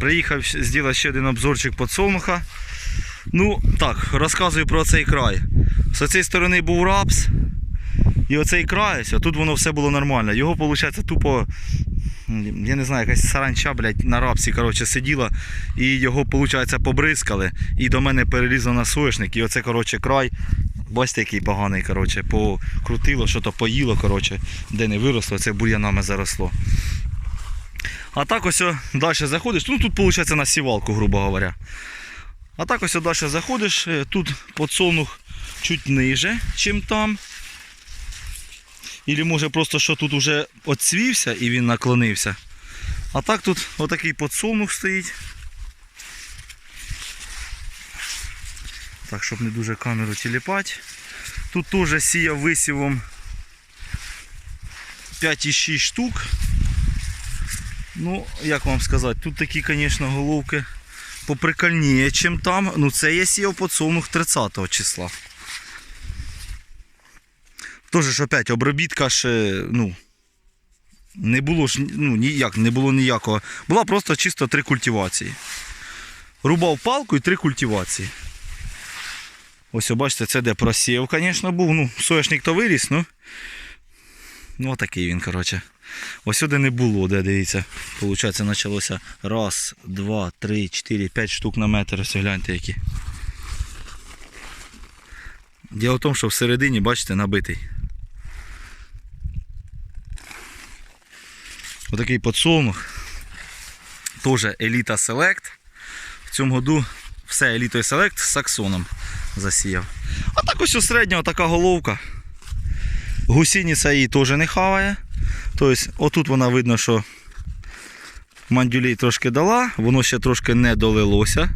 Приїхав зробити ще один обзорчик подсолнуха. Ну, так, розказую про цей край. З цієї сторони був рапс. І оцей край, ось, тут воно все було нормально. Його, виходить, тупо, я не знаю, якась саранча, блядь, на рапсі, коротше, сиділа. І його, виходить, побризкали. І до мене перелізло на соняшник. І оце, коротше, край. Бачите, який поганий, коротше, покрутило, що то поїло, коротше, де не виросло, це бур'янами заросло. А так ось далі заходиш, ну тут виходить на сівалку, грубо говоря. А так ось далі заходиш, е, тут подсолнух чуть ниже, чим там. Ілі може просто що тут вже оцвівся і він наклонився. А так тут отакий подсолнух стоїть. Так, щоб не дуже камеру тіліпати. Тут теж сіяв висівом 5,6 штук. Ну, як вам сказати, тут такі, звісно, головки поприкольніє, чим там. Ну, це я сіяв подсолнух 30 числа. Тоже ж опять обробітка ж, ну, не було ж ну, ніяк, не було ніякого. Була просто чисто три культивації. Рубав палку і три культивації. Ось, бачите, це де просів, звісно, був. Ну, соняшник то виріс, ну. Ну, отакий він, коротше. Ось сюди не було, де дивіться. Получається, почалося раз, два, три, чотири, п'ять штук на метр. Ось гляньте які. Діло в тому, що всередині, бачите, набитий. Отакий подсолнух. Теж Еліта Селект. В цьому году все Елітою Селект з саксоном засіяв. А так ось у середнього така головка. Гусіниця її теж не хаває. Тобто, отут вона видно, що мандюлей трошки дала, воно ще трошки не долилося.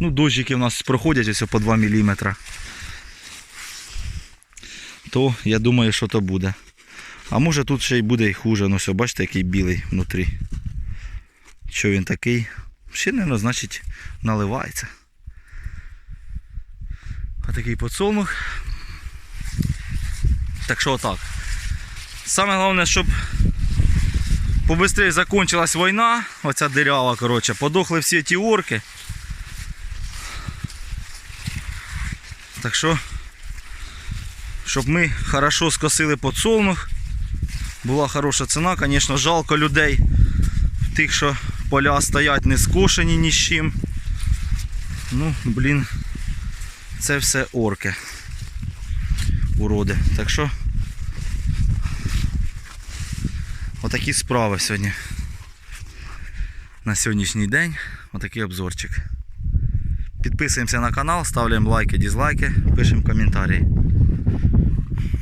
Ну, дощики в нас проходять ось по 2 мм. То я думаю, що то буде. А може тут ще й буде і хуже. Ну все, бачите, який білий внутрі. Що він такий? Ще не, значить, наливається. А такий подсолнух. Так що отак. Саме головне, щоб побистрее закончилась війна, оця дирява, коротше, подохли всі ті орки. Так що, щоб ми хорошо скосили подсолнух, була хороша ціна, звісно, жалко людей, тих, що поля стоять не скошені ні з чим. Ну, блін, це все орки. Уроди. Так що отакі справи сьогодні. На сьогоднішній день отакий обзорчик. Підписуємося на канал, ставляємо лайки, дізлайки, пишемо коментарі.